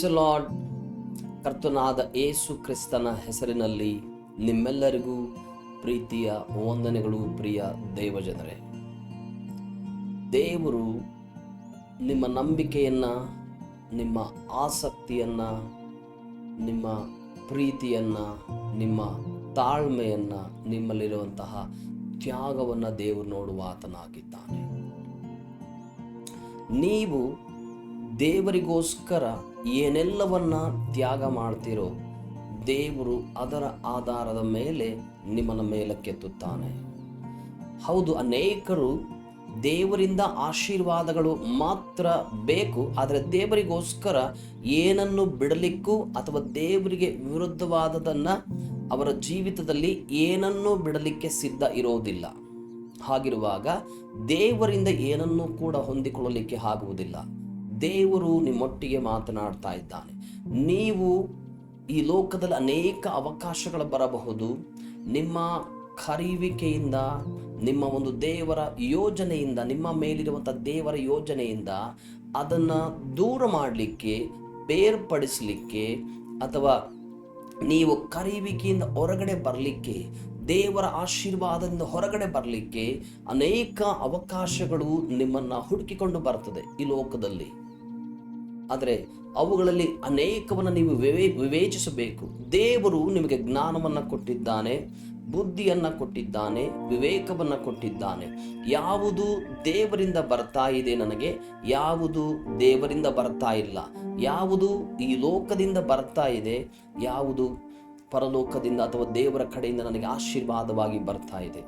Lord ಕರ್ತನಾದ ಏಸು ಕ್ರಿಸ್ತನ ಹೆಸರಿನಲ್ಲಿ ನಿಮ್ಮೆಲ್ಲರಿಗೂ ಪ್ರೀತಿಯ ವಂದನೆಗಳು ಪ್ರಿಯ ದೇವಜನರೇ ದೇವರು ನಿಮ್ಮ ನಂಬಿಕೆಯನ್ನ, ನಿಮ್ಮ ಆಸಕ್ತಿಯನ್ನ, ನಿಮ್ಮ ಪ್ರೀತಿಯನ್ನ, ನಿಮ್ಮ ತಾಳ್ಮೆಯನ್ನ, ನಿಮ್ಮಲ್ಲಿರುವಂತಹ ತ್ಯಾಗವನ್ನು ದೇವರು ನೋಡುವ ಆತನಾಗಿದ್ದಾನೆ. ನೀವು ದೇವರಿಗೋಸ್ಕರ ಏನೆಲ್ಲವನ್ನ ತ್ಯಾಗ ಮಾಡ್ತೀರೋ ದೇವರು ಅದರ ಆಧಾರದ ಮೇಲೆ ನಿಮ್ಮನ್ನ ಮೇಲಕ್ಕೆತ್ತುತ್ತಾನೆ. ಹೌದು, ಅನೇಕರು ದೇವರಿಂದ ಆಶೀರ್ವಾದಗಳು ಮಾತ್ರ ಬೇಕು, ಆದರೆ ದೇವರಿಗೋಸ್ಕರ ಏನನ್ನು ಬಿಡಲಿಕ್ಕೂ ಅಥವಾ ದೇವರಿಗೆ ವಿರುದ್ಧವಾದದನ್ನು ಅವರ ಜೀವಿತದಲ್ಲಿ ಏನನ್ನೂ ಬಿಡಲಿಕ್ಕೆ ಸಿದ್ಧ ಇರೋದಿಲ್ಲ. ಹಾಗಿರುವಾಗ ದೇವರಿಂದ ಏನನ್ನೂ ಕೂಡ ಹೊಂದಿಕೊಳ್ಳಲಿಕ್ಕೆ ಆಗುವುದಿಲ್ಲ. ದೇವರು ನಿಮ್ಮೊಟ್ಟಿಗೆ ಮಾತನಾಡ್ತಾ ಇದ್ದಾನೆ. ನೀವು ಈ ಲೋಕದಲ್ಲಿ ಅನೇಕ ಅವಕಾಶಗಳು ಬರಬಹುದು. ನಿಮ್ಮ ಕರೆಯುವಿಕೆಯಿಂದ ನಿಮ್ಮ ಒಂದು ದೇವರ ಯೋಜನೆಯಿಂದ, ನಿಮ್ಮ ಮೇಲಿರುವಂಥ ದೇವರ ಯೋಜನೆಯಿಂದ ಅದನ್ನು ದೂರ ಮಾಡಲಿಕ್ಕೆ, ಬೇರ್ಪಡಿಸಲಿಕ್ಕೆ ಅಥವಾ ನೀವು ಕರೆಯುವಿಕೆಯಿಂದ ಹೊರಗಡೆ ಬರಲಿಕ್ಕೆ, ದೇವರ ಆಶೀರ್ವಾದದಿಂದ ಹೊರಗಡೆ ಬರಲಿಕ್ಕೆ ಅನೇಕ ಅವಕಾಶಗಳು ನಿಮ್ಮನ್ನು ಹುಡುಕಿಕೊಂಡು ಬರ್ತದೆ ಈ ಲೋಕದಲ್ಲಿ. ಆದರೆ ಅವುಗಳಲ್ಲಿ ಅನೇಕವನ್ನು ನೀವು ವಿವೇ, ವಿವೇಚಿಸಬೇಕು. ದೇವರು ನಿಮಗೆ ಜ್ಞಾನವನ್ನು ಕೊಟ್ಟಿದ್ದಾನೆ, ಬುದ್ಧಿಯನ್ನು ಕೊಟ್ಟಿದ್ದಾನೆ, ವಿವೇಕವನ್ನು ಕೊಟ್ಟಿದ್ದಾನೆ. ಯಾವುದು ದೇವರಿಂದ ಬರ್ತಾ ಇದೆ ನನಗೆ, ಯಾವುದು ದೇವರಿಂದ ಬರ್ತಾ ಇಲ್ಲ. ಯಾವುದು ಈ ಲೋಕದಿಂದ ಬರ್ತಾ ಇದೆ, ಯಾವುದು ಪರಲೋಕದಿಂದ ಅಥವಾ ದೇವರ ಕಡೆಯಿಂದ ನನಗೆ ಆಶೀರ್ವಾದವಾಗಿ ಬರ್ತಾ ಇದೆ.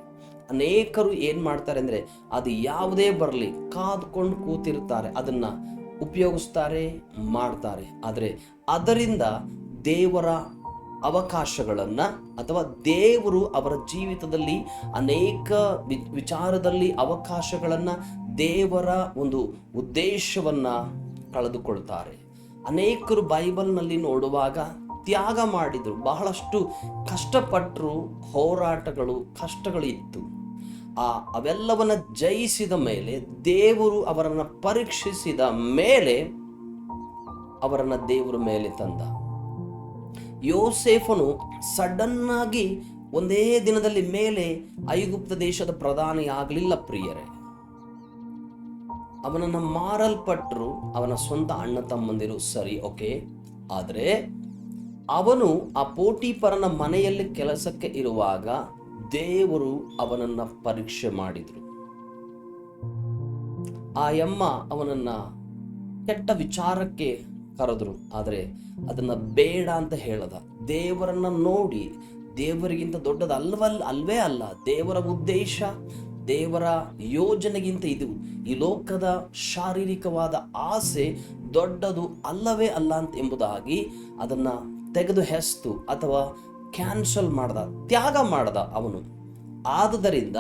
ಅನೇಕರು ಏನು ಮಾಡ್ತಾರೆ ಅಂದರೆ, ಅದು ಯಾವುದೇ ಬರಲಿ, ಕಾದ್ಕೊಂಡು ಕೂತಿರ್ತಾರೆ ಅದನ್ನು ಉಪಯೋಗಿಸ್ತಾರೆ, ಮಾಡ್ತಾರೆ. ಆದರೆ ಅದರಿಂದ ದೇವರ ಅವಕಾಶಗಳನ್ನು ಅಥವಾ ದೇವರು ಅವರ ಜೀವಿತದಲ್ಲಿ ಅನೇಕ ವಿಚಾರದಲ್ಲಿ ಅವಕಾಶಗಳನ್ನು ದೇವರ ಒಂದು ಉದ್ದೇಶವನ್ನು ಕಳೆದುಕೊಳ್ತಾರೆ. ಅನೇಕರು ಬೈಬಲ್ನಲ್ಲಿ ನೋಡುವಾಗ ತ್ಯಾಗ ಮಾಡಿದರು. ಬಹಳಷ್ಟು ಕಷ್ಟಪಟ್ಟರು ಹೋರಾಟಗಳು ಕಷ್ಟಗಳು ಇತ್ತು ಆ ಅವೆಲ್ಲವನ್ನ ಜಯಿಸಿದ ಮೇಲೆ ದೇವರು ಅವರನ್ನು ಪರೀಕ್ಷಿಸಿದ ಮೇಲೆ ಅವರನ್ನ ದೇವರ ಮೇಲೆ ತಂದ. ಯೋಸೇಫನು ಸಡನ್ ಆಗಿ ಒಂದೇ ದಿನದಲ್ಲಿ ಮೇಲೆ ಐಗುಪ್ತ ದೇಶದ ಪ್ರಧಾನಿ ಆಗಲಿಲ್ಲ ಪ್ರಿಯರೇ. ಅವನನ್ನು ಮಾರಲ್ಪಟ್ಟರು ಅವನ ಸ್ವಂತ ಅಣ್ಣ ತಮ್ಮಂದಿರು, ಸರಿ, ಓಕೆ. ಆದರೆ ಅವನು ಆ ಪೋಟಿಪರನ ಮನೆಯಲ್ಲಿ ಕೆಲಸಕ್ಕೆ ಇರುವಾಗ ದೇವರು ಅವನನ್ನ ಪರೀಕ್ಷೆ ಮಾಡಿದ್ರು. ಆ ಯಮ್ಮ ಅವನನ್ನ ಕೆಟ್ಟ ವಿಚಾರಕ್ಕೆ ಕರೆದ್ರು, ಆದರೆ ಅದನ್ನ ಬೇಡ ಅಂತ ಹೇಳದ. ದೇವರನ್ನ ನೋಡಿ, ದೇವರಿಗಿಂತ ದೊಡ್ಡದು ಅಲ್ವಲ್ ಅಲ್ವೇ ಅಲ್ಲ, ದೇವರ ಉದ್ದೇಶ, ದೇವರ ಯೋಜನೆಗಿಂತ ಇದು. ಈ ಲೋಕದ ಶಾರೀರಿಕವಾದ ಆಸೆ ದೊಡ್ಡದು ಅಲ್ಲವೇ ಅಲ್ಲ ಅಂತ ಎಂಬುದಾಗಿ ಅದನ್ನ ತೆಗೆದು ಹೆಸ್ತು ಅಥವಾ ಕ್ಯಾನ್ಸಲ್ ಮಾಡ್ದ ತ್ಯಾಗ ಮಾಡ್ದ ಅವನು. ಆದುದರಿಂದ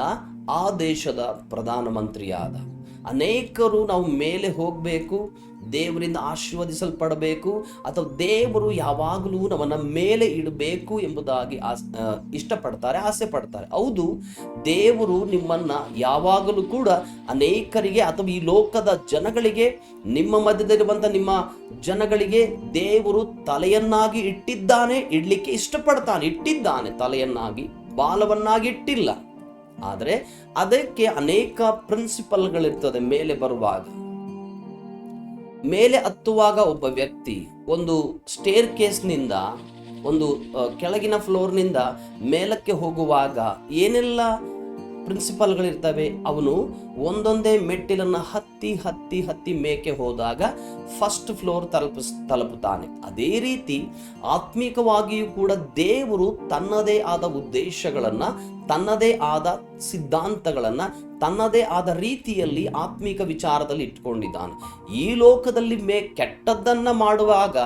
ಆ ದೇಶದ ಪ್ರಧಾನಮಂತ್ರಿಯಾದ ಅನೇಕರು ನಾವು ಮೇಲೆ ಹೋಗಬೇಕು, ದೇವರಿಂದ ಆಶೀರ್ವದಿಸಲ್ಪಡಬೇಕು, ಅಥವಾ ದೇವರು ಯಾವಾಗಲೂ ನಮ್ಮನ್ನು ಮೇಲೆ ಇಡಬೇಕು ಎಂಬುದಾಗಿ ಆಸ್ ಇಷ್ಟಪಡ್ತಾರೆ ಆಸೆ ಪಡ್ತಾರೆ ಹೌದು, ದೇವರು ನಿಮ್ಮನ್ನು ಯಾವಾಗಲೂ ಕೂಡ ಅನೇಕರಿಗೆ ಅಥವಾ ಈ ಲೋಕದ ಜನಗಳಿಗೆ, ನಿಮ್ಮ ಮಧ್ಯದಲ್ಲಿರುವಂಥ ನಿಮ್ಮ ಜನಗಳಿಗೆ ದೇವರು ತಲೆಯನ್ನಾಗಿ ಇಟ್ಟಿದ್ದಾನೆ, ಇಡಲಿಕ್ಕೆ ಇಷ್ಟಪಡ್ತಾನೆ, ಇಟ್ಟಿದ್ದಾನೆ, ತಲೆಯನ್ನಾಗಿ, ಬಾಲವನ್ನಾಗಿ ಇಟ್ಟಿಲ್ಲ. ಆದರೆ ಅದಕ್ಕೆ ಅನೇಕ ಪ್ರಿನ್ಸಿಪಲ್ಗಳಿರ್ತದೆ ಮೇಲೆ ಬರುವಾಗ. ಮೇಲೆ ಹತ್ತುವಾಗ ಒಬ್ಬ ವ್ಯಕ್ತಿ ಒಂದು ಸ್ಟೇರ್ ಕೇಸ್ನಿಂದ ಒಂದು ಕೆಳಗಿನ ಫ್ಲೋರ್ನಿಂದ ಮೇಲಕ್ಕೆ ಹೋಗುವಾಗ ಏನೆಲ್ಲ ಪ್ರಿನ್ಸಿಪಲ್ಗಳಿರ್ತವೆ. ಅವನು ಒಂದೊಂದೇ ಮೆಟ್ಟಿಲನ್ನು ಹತ್ತಿ ಹತ್ತಿ ಹತ್ತಿ ಮೇಕೆ ಹೋದಾಗ ಫಸ್ಟ್ ಫ್ಲೋರ್ ತಲುಪಿಸ್ ತಲುಪುತ್ತಾನೆ. ಅದೇ ರೀತಿ ಆತ್ಮಿಕವಾಗಿಯೂ ಕೂಡ ದೇವರು ತನ್ನದೇ ಆದ ಉದ್ದೇಶಗಳನ್ನು, ತನ್ನದೇ ಆದ ಸಿದ್ಧಾಂತಗಳನ್ನು, ತನ್ನದೇ ಆದ ರೀತಿಯಲ್ಲಿ ಆತ್ಮಿಕ ವಿಚಾರದಲ್ಲಿ ಇಟ್ಕೊಂಡಿದ್ದಾನೆ. ಈ ಲೋಕದಲ್ಲಿ ಮೇ ಕೆಟ್ಟದ್ದನ್ನು ಮಾಡುವಾಗ,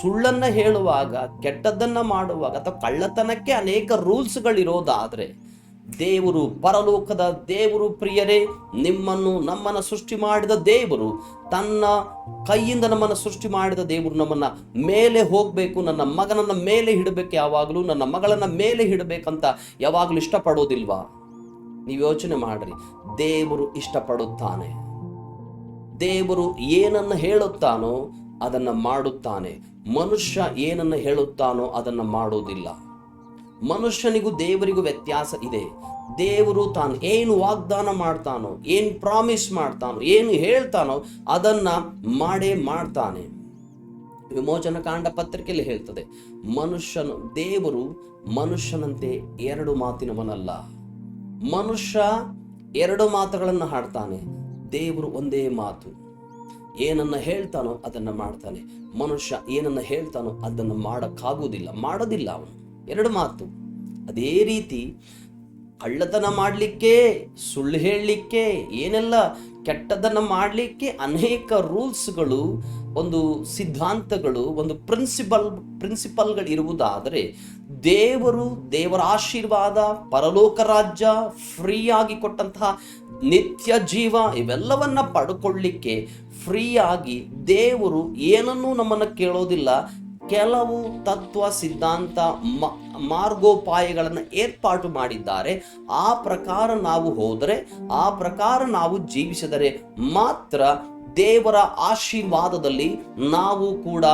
ಸುಳ್ಳನ್ನು ಹೇಳುವಾಗ, ಕೆಟ್ಟದ್ದನ್ನು ಮಾಡುವಾಗ ಅಥವಾ ಕಳ್ಳತನಕ್ಕೆ ಅನೇಕ ರೂಲ್ಸ್ಗಳಿರೋದಾದ್ರೆ ದೇವರು ಪರಲೋಕದ ದೇವರು ಪ್ರಿಯರೇ, ನಿಮ್ಮನ್ನು ನಮ್ಮನ್ನು ಸೃಷ್ಟಿ ಮಾಡಿದ ದೇವರು, ತನ್ನ ಕೈಯಿಂದ ನಮ್ಮನ್ನು ಸೃಷ್ಟಿ ಮಾಡಿದ ದೇವರು ನಮ್ಮನ್ನ ಮೇಲೆ ಹೋಗಬೇಕು, ನನ್ನ ಮಗನನ್ನ ಮೇಲೆ ಹಿಡಬೇಕು ಯಾವಾಗಲೂ ನನ್ನ ಮಗಳನ್ನ ಮೇಲೆ ಹಿಡಬೇಕಂತ ಯಾವಾಗಲೂ ಇಷ್ಟಪಡೋದಿಲ್ವಾ? ನೀವು ಯೋಚನೆ ಮಾಡ್ರಿ, ದೇವರು ಇಷ್ಟಪಡುತ್ತಾನೆ. ದೇವರು ಏನನ್ನು ಹೇಳುತ್ತಾನೋ ಅದನ್ನು ಮಾಡುತ್ತಾನೆ. ಮನುಷ್ಯ ಏನನ್ನು ಹೇಳುತ್ತಾನೋ ಅದನ್ನು ಮಾಡೋದಿಲ್ಲ. ಮನುಷ್ಯನಿಗೂ ದೇವರಿಗೂ ವ್ಯತ್ಯಾಸ ಇದೆ. ದೇವರು ತಾನು ಏನು ವಾಗ್ದಾನ ಮಾಡ್ತಾನೋ, ಏನು ಪ್ರಾಮಿಸ್ ಮಾಡ್ತಾನೋ, ಏನು ಹೇಳ್ತಾನೋ ಅದನ್ನ ಮಾಡೇ ಮಾಡ್ತಾನೆ. ವಿಮೋಚನ ಕಾಂಡ ಪತ್ರಿಕೆಯಲ್ಲಿ ಹೇಳ್ತದೆ, ಮನುಷ್ಯನು, ದೇವರು ಮನುಷ್ಯನಂತೆ ಎರಡು ಮಾತಿನವನಲ್ಲ. ಮನುಷ್ಯ ಎರಡು ಮಾತುಗಳನ್ನು ಹಾಡ್ತಾನೆ, ದೇವರು ಒಂದೇ ಮಾತು. ಏನನ್ನ ಹೇಳ್ತಾನೋ ಅದನ್ನ ಮಾಡ್ತಾನೆ. ಮನುಷ್ಯ ಏನನ್ನ ಹೇಳ್ತಾನೋ ಅದನ್ನು ಮಾಡಕ್ಕಾಗುವುದಿಲ್ಲ, ಮಾಡೋದಿಲ್ಲ ಅವನು. ಎರಡು ಮಾತು. ಅದೇ ರೀತಿ ಕಳ್ಳತನ ಮಾಡಲಿಕ್ಕೆ, ಸುಳ್ಳು ಹೇಳಲಿಕ್ಕೆ, ಏನೆಲ್ಲ ಕೆಟ್ಟದನ್ನು ಮಾಡಲಿಕ್ಕೆ ಅನೇಕ ರೂಲ್ಸ್ಗಳು, ಒಂದು ಸಿದ್ಧಾಂತಗಳು, ಒಂದು ಪ್ರಿನ್ಸಿಪಲ್, ಪ್ರಿನ್ಸಿಪಲ್ಗಳು ಇರುವುದಾದರೆ ದೇವರು ದೇವರ ಆಶೀರ್ವಾದ, ಪರಲೋಕ ರಾಜ್ಯ, ಫ್ರೀಯಾಗಿ ಕೊಟ್ಟಂತಹ ನಿತ್ಯ ಜೀವ ಇವೆಲ್ಲವನ್ನ ಪಡ್ಕೊಳ್ಳಿಕ್ಕೆ ಫ್ರೀಯಾಗಿ ದೇವರು ಏನನ್ನೂ ನಮ್ಮನ್ನು ಕೇಳೋದಿಲ್ಲ ಕೆಲವು ತತ್ವ ಸಿದ್ಧಾಂತ ಮಾರ್ಗೋಪಾಯಗಳನ್ನು ಏರ್ಪಾಟು ಮಾಡಿದ್ದಾರೆ. ಆ ಪ್ರಕಾರ ನಾವು ಹೋದರೆ, ಆ ಪ್ರಕಾರ ನಾವು ಜೀವಿಸಿದರೆ ಮಾತ್ರ ದೇವರ ಆಶೀರ್ವಾದದಲ್ಲಿ ನಾವು ಕೂಡ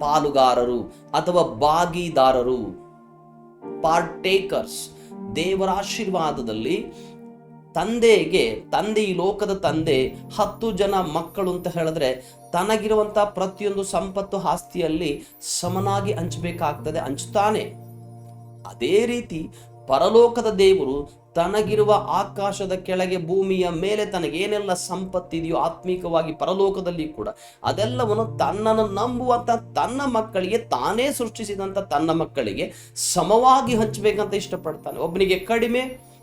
ಪಾಲುಗಾರರು ಅಥವಾ ಭಾಗಿದಾರರು. ಪಾರ್ಟೇಕರ್ಸ್ ದೇವರ ಆಶೀರ್ವಾದದಲ್ಲಿ ತಂದೆಗೆ, ತಂದೆ ಈ ಲೋಕದ ತಂದೆ, ಹತ್ತು ಜನ ಮಕ್ಕಳು ಅಂತ ಹೇಳಿದ್ರೆ ತನಗಿರುವಂಥ ಪ್ರತಿಯೊಂದು ಸಂಪತ್ತು ಆಸ್ತಿಯಲ್ಲಿ ಸಮನಾಗಿ ಹಂಚಬೇಕಾಗ್ತದೆ ಹಂಚುತ್ತಾನೆ ಅದೇ ರೀತಿ ಪರಲೋಕದ ದೇವರು ತನಗಿರುವ ಆಕಾಶದ ಕೆಳಗೆ ಭೂಮಿಯ ಮೇಲೆ ತನಗೇನೆಲ್ಲ ಸಂಪತ್ತಿದೆಯೋ ಆತ್ಮೀಕವಾಗಿ ಪರಲೋಕದಲ್ಲಿ ಕೂಡ ಅದೆಲ್ಲವನ್ನು ತನ್ನನ್ನು ನಂಬುವಂತ ತನ್ನ ಮಕ್ಕಳಿಗೆ, ತಾನೇ ಸೃಷ್ಟಿಸಿದಂತ ತನ್ನ ಮಕ್ಕಳಿಗೆ ಸಮವಾಗಿ ಹಂಚಬೇಕಂತ ಇಷ್ಟಪಡ್ತಾನೆ. ಒಬ್ಬನಿಗೆ ಕಡಿಮೆ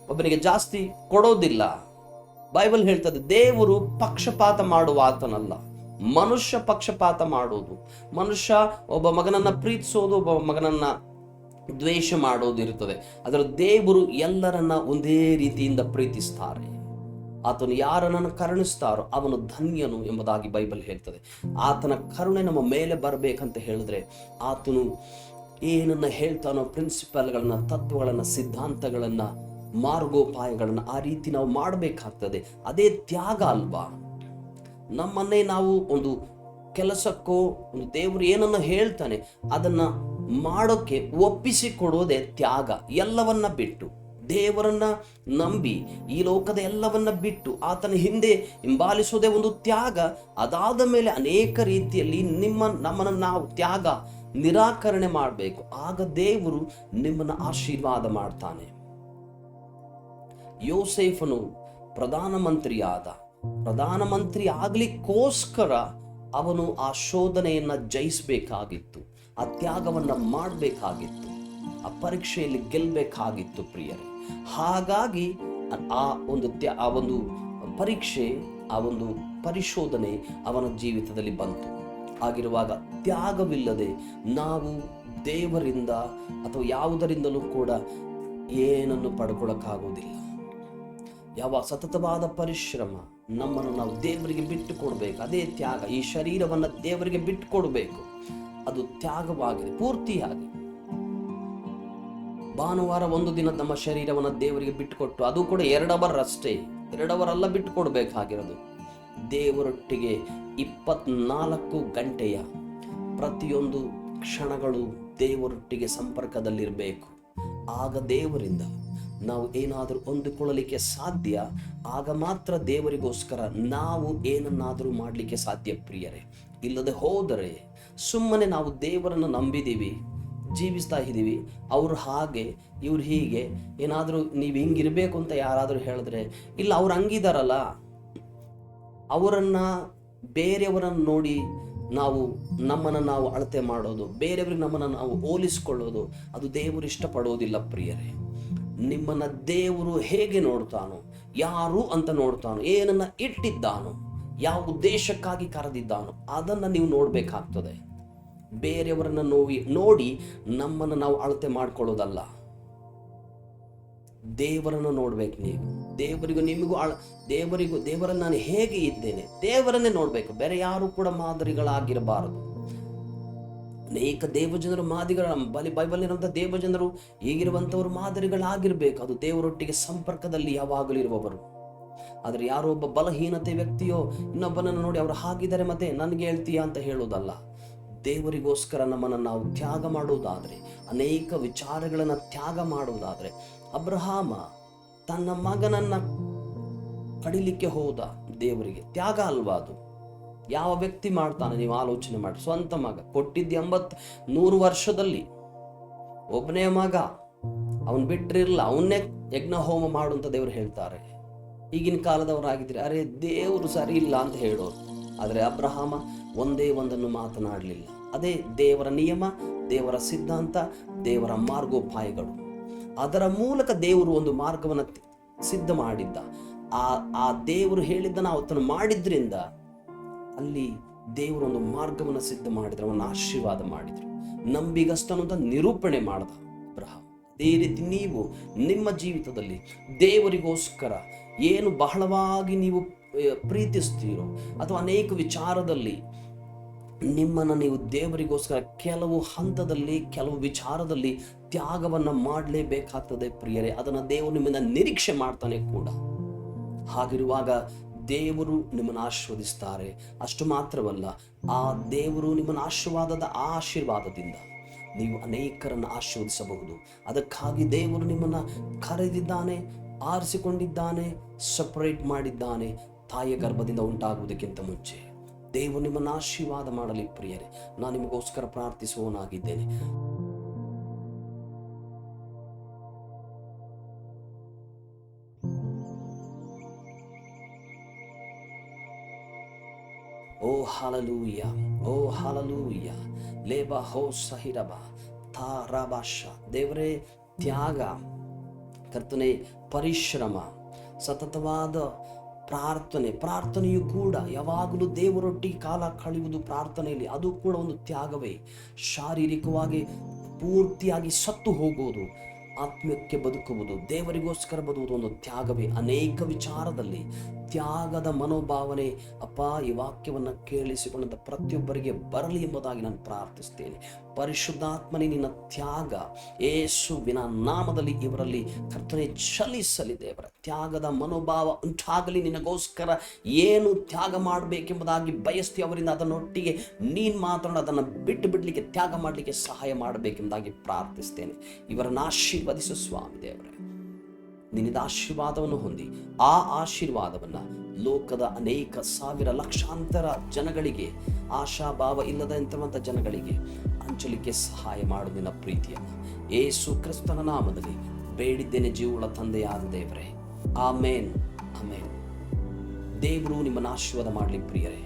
ಒಬ್ಬನಿಗೆ ಜಾಸ್ತಿ ಕೊಡೋದಿಲ್ಲ. ಬೈಬಲ್ ಹೇಳ್ತದೆ, ದೇವರು ಪಕ್ಷಪಾತ ಮಾಡುವ ಆತನಲ್ಲ. ಮನುಷ್ಯ ಪಕ್ಷಪಾತ ಮಾಡೋದು ಮನುಷ್ಯ ಒಬ್ಬ ಮಗನನ್ನ ಪ್ರೀತಿಸೋದು, ಒಬ್ಬ ಮಗನನ್ನ ದ್ವೇಷ ಮಾಡೋದು ಇರುತ್ತದೆ. ಅದರ ದೇವರು ಎಲ್ಲರನ್ನ ಒಂದೇ ರೀತಿಯಿಂದ ಪ್ರೀತಿಸ್ತಾರೆ. ಆತನು ಯಾರನ್ನು ಕರುಣಿಸ್ತಾರೋ ಅವನು ಧನ್ಯನು ಎಂಬುದಾಗಿ ಬೈಬಲ್ ಹೇಳ್ತದೆ. ಆತನ ಕರುಣೆ ನಮ್ಮ ಮೇಲೆ ಬರಬೇಕಂತ ಹೇಳಿದ್ರೆ ಆತನು ಏನನ್ನ ಹೇಳ್ತಾನೋ ಪ್ರಿನ್ಸಿಪಲ್ಗಳನ್ನ ತತ್ವಗಳನ್ನ, ಸಿದ್ಧಾಂತಗಳನ್ನ ಮಾರ್ಗೋಪಾಯಗಳನ್ನ ಆ ರೀತಿ ನಾವು ಮಾಡಬೇಕಾಗ್ತದೆ. ಅದೇ ತ್ಯಾಗ ಅಲ್ವಾ? ನಮ್ಮನ್ನೇ ನಾವು ಒಂದು ಕೆಲಸಕ್ಕೋ, ಒಂದು ದೇವರು ಏನನ್ನ ಹೇಳ್ತಾನೆ, ಅದನ್ನ ಮಾಡೋಕ್ಕೆ ಒಪ್ಪಿಸಿಕೊಡೋದೇ ತ್ಯಾಗ. ಎಲ್ಲವನ್ನ ಬಿಟ್ಟು, ದೇವರನ್ನ ನಂಬಿ, ಈ ಲೋಕದ ಎಲ್ಲವನ್ನ ಬಿಟ್ಟು, ಆತನ ಹಿಂದೆ ಹಿಂಬಾಲಿಸೋದೇ ಒಂದು ತ್ಯಾಗ. ಅದಾದ ಮೇಲೆ ಅನೇಕ ರೀತಿಯಲ್ಲಿ ನಿಮ್ಮ, ನಮ್ಮನ್ನು ನಾವು ತ್ಯಾಗ, ನಿರಾಕರಣೆ ಮಾಡಬೇಕು. ಆಗ ದೇವರು ನಿಮ್ಮನ್ನು ಆಶೀರ್ವಾದ ಮಾಡ್ತಾನೆ. ಯೋಸೇಫನು ಪ್ರಧಾನಮಂತ್ರಿಯಾದ. ಪ್ರಧಾನಮಂತ್ರಿ ಆಗ್ಲಿಕ್ಕೋಸ್ಕರ ಅವನು ಆ ಶೋಧನೆಯನ್ನ ಜಯಿಸಬೇಕಾಗಿತ್ತು. ಆ ತ್ಯಾಗವನ್ನು ಮಾಡಬೇಕಾಗಿತ್ತು. ಆ ಪರೀಕ್ಷೆಯಲ್ಲಿ ಗೆಲ್ಲಬೇಕಾಗಿತ್ತು ಪ್ರಿಯರೇ. ಹಾಗಾಗಿ ಆ- ಒಂದು ತ್ಯಾ, ಆ ಒಂದು ಪರೀಕ್ಷೆ, ಆ ಒಂದು ಪರಿಶೋಧನೆ ಅವನ ಜೀವಿತದಲ್ಲಿ ಬಂತು. ಆಗಿರುವಾಗ ತ್ಯಾಗವಿಲ್ಲದೆ ನಾವು ದೇವರಿಂದ ಅಥವಾ ಯಾವುದರಿಂದಲೂ ಕೂಡ ಏನನ್ನು ಪಡ್ಕೊಳ್ಳೋಕ್ಕಾಗೋದಿಲ್ಲ ಯಾವ ಸತತವಾದ ಪರಿಶ್ರಮ ನಮ್ಮನ್ನು ನಾವು ದೇವರಿಗೆ ಬಿಟ್ಟು ಕೊಡಬೇಕು ಅದೇ ತ್ಯಾಗ ಈ ಶರೀರವನ್ನು ದೇವರಿಗೆ ಬಿಟ್ಟು ಕೊಡಬೇಕು ಅದು ತ್ಯಾಗವಾಗಿದೆ ಪೂರ್ತಿಯಾಗಿ ಭಾನುವಾರ ಒಂದು ದಿನ ನಮ್ಮ ಶರೀರವನ್ನು ದೇವರಿಗೆ ಬಿಟ್ಟುಕೊಟ್ಟು ಅದು ಕೂಡ ಎರಡು ಅವರ್ ಅಷ್ಟೇ ಬಿಟ್ಟು ಕೊಡಬೇಕಾಗಿರೋದು ದೇವರೊಟ್ಟಿಗೆ ಇಪ್ಪತ್ನಾಲ್ಕು ಗಂಟೆಯ ಪ್ರತಿಯೊಂದು ಕ್ಷಣಗಳು ದೇವರೊಟ್ಟಿಗೆ ಸಂಪರ್ಕದಲ್ಲಿರಬೇಕು. ಆಗ ದೇವರಿಂದ ನಾವು ಏನಾದರೂ ಹೊಂದಿಕೊಳ್ಳಲಿಕ್ಕೆ ಸಾಧ್ಯ, ಆಗ ಮಾತ್ರ ದೇವರಿಗೋಸ್ಕರ ನಾವು ಏನನ್ನಾದರೂ ಮಾಡಲಿಕ್ಕೆ ಸಾಧ್ಯ ಪ್ರಿಯರೇ. ಇಲ್ಲದೆ ಹೋದರೆ ಸುಮ್ಮನೆ ನಾವು ದೇವರನ್ನು ನಂಬಿದ್ದೀವಿ, ಜೀವಿಸ್ತಾ ಇದ್ದೀವಿ, ಅವ್ರು ಹಾಗೆ, ಇವ್ರು ಹೀಗೆ, ಏನಾದರೂ ನೀವು ಹಿಂಗಿರಬೇಕು ಅಂತ ಯಾರಾದರೂ ಹೇಳಿದ್ರೆ, ಇಲ್ಲ ಅವ್ರು ಹಂಗಿದಾರಲ್ಲ, ಅವರನ್ನು ಬೇರೆಯವರನ್ನು ನೋಡಿ ನಾವು ನಮ್ಮನ್ನು ನಾವು ಅಳತೆ ಮಾಡೋದು, ಬೇರೆಯವ್ರಿಗೆ ನಮ್ಮನ್ನು ನಾವು ಹೋಲಿಸ್ಕೊಳ್ಳೋದು, ಅದು ದೇವರು ಇಷ್ಟಪಡೋದಿಲ್ಲ ಪ್ರಿಯರೇ. ನಿಮ್ಮನ್ನ ದೇವರು ಹೇಗೆ ನೋಡ್ತಾನೋ, ಯಾರು ಅಂತ ನೋಡ್ತಾನೋ, ಏನನ್ನ ಇಟ್ಟಿದ್ದಾನೋ, ಯಾವ ಉದ್ದೇಶಕ್ಕಾಗಿ ಕರೆದಿದ್ದಾನೋ, ಅದನ್ನ ನೀವು ನೋಡಬೇಕಾಗ್ತದೆ. ಬೇರೆಯವರನ್ನ ನೋವಿ ನೋಡಿ ನಮ್ಮನ್ನು ನಾವು ಅಳತೆ ಮಾಡ್ಕೊಳ್ಳೋದಲ್ಲ. ದೇವರನ್ನು ನೋಡ್ಬೇಕು ನೀವು. ದೇವರಿಗೂ ನಿಮಗೂ ಅಳ, ದೇವರಿಗೂ ದೇವರಲ್ಲಿ ನಾನು ಹೇಗೆ ಇದ್ದೇನೆ, ದೇವರನ್ನೇ ನೋಡಬೇಕು. ಬೇರೆ ಯಾರು ಕೂಡ ಮಾದರಿಗಳಾಗಿರಬಾರದು. ಅನೇಕ ದೇವಜನರು ಮಾದಿಗಳ ಬಲಿ ಬೈಬಲ್ ಇರುವಂತಹ ದೇವಜನರು ಈಗಿರುವಂತವರು ಮಾದರಿಗಳಾಗಿರ್ಬೇಕು. ಅದು ದೇವರೊಟ್ಟಿಗೆ ಸಂಪರ್ಕದಲ್ಲಿ ಯಾವಾಗಲೂ ಇರುವವರು. ಆದರೆ ಯಾರೋ ಒಬ್ಬ ಬಲಹೀನತೆ ವ್ಯಕ್ತಿಯೋ ಇನ್ನೊಬ್ಬನನ್ನು ನೋಡಿ ಅವರು ಹಾಗಿದ್ದಾರೆ ಮತ್ತೆ ನನಗೆ ಹೇಳ್ತೀಯಾ ಅಂತ ಹೇಳೋದಲ್ಲ ದೇವರಿಗೋಸ್ಕರ ನಮ್ಮನ್ನು ನಾವು ತ್ಯಾಗ ಮಾಡುವುದಾದರೆ, ಅನೇಕ ವಿಚಾರಗಳನ್ನು ತ್ಯಾಗ ಮಾಡುವುದಾದರೆ, ಅಬ್ರಹಾಮ ತನ್ನ ಮಗನನ್ನ ಕಡಿಲಿಕ್ಕೆ ಹೋದ ದೇವರಿಗೆ. ತ್ಯಾಗ ಅಲ್ವಾ ಅದು? ಯಾವ ವ್ಯಕ್ತಿ ಮಾಡ್ತಾನೆ ನೀವು ಆಲೋಚನೆ ಮಾಡಿ. ಸ್ವಂತ ಮಗ. ಕೊಟ್ಟಿದ್ದ ಎಂಬತ್ ನೂರು ವರ್ಷದಲ್ಲಿ ಒಬ್ಬನೇ ಮಗ. ಅವನ್ ಬಿಟ್ಟಿರಲಿಲ್ಲ. ಅವನ್ನೇ ಯಜ್ಞ ಹೋಮ ಮಾಡುವಂತ ದೇವರು ಹೇಳ್ತಾರೆ. ಈಗಿನ ಕಾಲದವರಾಗಿದ್ರೆ ಅರೆ ದೇವರು ಸರಿ ಇಲ್ಲ ಅಂತ ಹೇಳೋರು. ಆದರೆ ಅಬ್ರಹಾಮ ಒಂದೇ ಒಂದನ್ನು ಮಾತನಾಡಲಿಲ್ಲ. ಅದೇ ದೇವರ ನಿಯಮ, ದೇವರ ಸಿದ್ಧಾಂತ, ದೇವರ ಮಾರ್ಗೋಪಾಯಗಳು. ಅದರ ಮೂಲಕ ದೇವರು ಒಂದು ಮಾರ್ಗವನ್ನು ಸಿದ್ಧ ಮಾಡಿದ್ದ. ಆ ಆ ದೇವರು ಹೇಳಿದ್ದನ್ನು ಆತನು ಮಾಡಿದ್ರಿಂದ ಅಲ್ಲಿ ದೇವರು ಒಂದು ಮಾರ್ಗವನ್ನು ಸಿದ್ಧ ಮಾಡಿದ್ರು, ಅವನ ಆಶೀರ್ವಾದ ಮಾಡಿದ್ರು. ಅಂತ ನಿರೂಪಣೆ ಮಾಡ್ದ ಅಬ್ರಹಾಂ. ಅದೇ ರೀತಿ ನೀವು ನಿಮ್ಮ ಜೀವಿತದಲ್ಲಿ ದೇವರಿಗೋಸ್ಕರ ಏನು ಬಹಳವಾಗಿ ನೀವು ಪ್ರೀತಿಸ್ತೀರೋ ಅಥವಾ ಅನೇಕ ವಿಚಾರದಲ್ಲಿ ನಿಮ್ಮನ್ನು ನೀವು ದೇವರಿಗೋಸ್ಕರ ಕೆಲವು ಹಂತದಲ್ಲಿ, ಕೆಲವು ವಿಚಾರದಲ್ಲಿ ತ್ಯಾಗವನ್ನು ಮಾಡಲೇಬೇಕಾಗ್ತದೆ ಪ್ರಿಯರೇ. ಅದನ್ನು ದೇವರು ನಿಮ್ಮಿಂದ ನಿರೀಕ್ಷೆ ಮಾಡ್ತಾನೆ ಕೂಡ. ಹಾಗಿರುವಾಗ ದೇವರು ನಿಮ್ಮನ್ನು ಆಶೀರ್ವದಿಸ್ತಾರೆ. ಅಷ್ಟು ಮಾತ್ರವಲ್ಲ, ಆ ದೇವರು ನಿಮ್ಮನ್ನು ಆಶೀರ್ವಾದದ ಆಶೀರ್ವಾದದಿಂದ ನೀವು ಅನೇಕರನ್ನು ಆಶೀರ್ವದಿಸಬಹುದು. ಅದಕ್ಕಾಗಿ ದೇವರು ನಿಮ್ಮನ್ನು ಕರೆದಿದ್ದಾನೆ, ಆರಿಸಿಕೊಂಡಿದ್ದಾನೆ ಸಪರೇಟ್ ಮಾಡಿದ್ದಾನೆ, ತಾಯಿಯ ಗರ್ಭದಿಂದ ಉಂಟಾಗುವುದಕ್ಕಿಂತ ಮುಂಚೆ. ದೇವರು ನಿಮ್ಮನ್ನು ಆಶೀರ್ವಾದ ಮಾಡಲಿ ಪ್ರಿಯರೇ. ನಾನು ನಿಮಗೋಸ್ಕರ ಪ್ರಾರ್ಥಿಸುವವನಾಗಿದ್ದೇನೆ. ಹಾಲಲೂಯ ಓ ಹಾಲಲೂಯ ಲೇಬ ಹೋ ಸಹಿರಬ ತಾರಾಬಾಷ ದೇವರೇ ತ್ಯಾಗ ಕರ್ತನೆ ಪರಿಶ್ರಮ ಸತತವಾದ ಪ್ರಾರ್ಥನೆ ಪ್ರಾರ್ಥನೆಯು ಕೂಡ ಯಾವಾಗಲೂ ದೇವರೊಟ್ಟಿಗೆ ಕಾಲ ಕಳೆಯುವುದು ಪ್ರಾರ್ಥನೆಯಲ್ಲಿ ಅದು ಕೂಡ ಒಂದು ತ್ಯಾಗವೇ ಶಾರೀರಿಕವಾಗಿ ಪೂರ್ತಿಯಾಗಿ ಸತ್ತು ಹೋಗುವುದು ಆತ್ಮಕ್ಕೆ ಬದುಕುವುದು ದೇವರಿಗೋಸ್ಕರ ಬದುಕುವುದು ಒಂದು ತ್ಯಾಗವೇ ಅನೇಕ ವಿಚಾರದಲ್ಲಿ ತ್ಯಾಗದ ಮನೋಭಾವನೆ ಅಪ್ಪ ಈ ವಾಕ್ಯವನ್ನು ಕೇಳಿಸಿಕೊಂಡಂಥ ಪ್ರತಿಯೊಬ್ಬರಿಗೆ ಬರಲಿ ಎಂಬುದಾಗಿ ನಾನು ಪ್ರಾರ್ಥಿಸ್ತೇನೆ ಪರಿಶುದ್ಧಾತ್ಮನೇ ನಿನ್ನ ತ್ಯಾಗ. ಏಸುವಿನ ನಾಮದಲ್ಲಿ ಇವರಲ್ಲಿ ಕರ್ತನೆ ಚಲಿಸಲಿ ದೇವರ. ತ್ಯಾಗದ ಮನೋಭಾವ ಉಂಟಾಗಲಿ ನಿನಗೋಸ್ಕರ. ಏನು ತ್ಯಾಗ ಮಾಡಬೇಕೆಂಬುದಾಗಿ ಬಯಸ್ತಿ ಅವರಿಂದ ಅದನ್ನೊಟ್ಟಿಗೆ ನೀನು ಮಾತ್ರ ಅದನ್ನು ಬಿಟ್ಟು ಬಿಡಲಿಕ್ಕೆ, ತ್ಯಾಗ ಮಾಡಲಿಕ್ಕೆ ಸಹಾಯ ಮಾಡಬೇಕೆಂಬುದಾಗಿ ಪ್ರಾರ್ಥಿಸ್ತೇನೆ ಇವರನ್ನು ಆಶೀರ್ವದಿಸು ಸ್ವಾಮಿ ದೇವರೇ. ನಿನ್ನಿದ ಆಶೀರ್ವಾದವನ್ನು ಹೊಂದಿ. ಆ ಆಶೀರ್ವಾದವನ್ನು ಲೋಕದ ಅನೇಕ ಸಾವಿರ ಲಕ್ಷಾಂತರ ಜನಗಳಿಗೆ, ಆಶಾಭಾವ ಇಲ್ಲದಂತವಂಥ ಜನಗಳಿಗೆ ಹಂಚಲಿಕ್ಕೆ ಸಹಾಯ ಮಾಡು ನಿನ್ನ ಪ್ರೀತಿಯನ್ನು. ಏಸು ಕ್ರಿಸ್ತನ ನಾಮದಲ್ಲಿ ಬೇಡಿದ್ದೇನೆ ಜೀವಳ ತಂದೆಯಾದ ದೇವರೇ. ಆಮೇನ್. ಆಮೇನ್. ದೇವರು ನಿಮ್ಮನ್ನು ಆಶೀರ್ವಾದ ಮಾಡಲಿ ಪ್ರಿಯರೇ.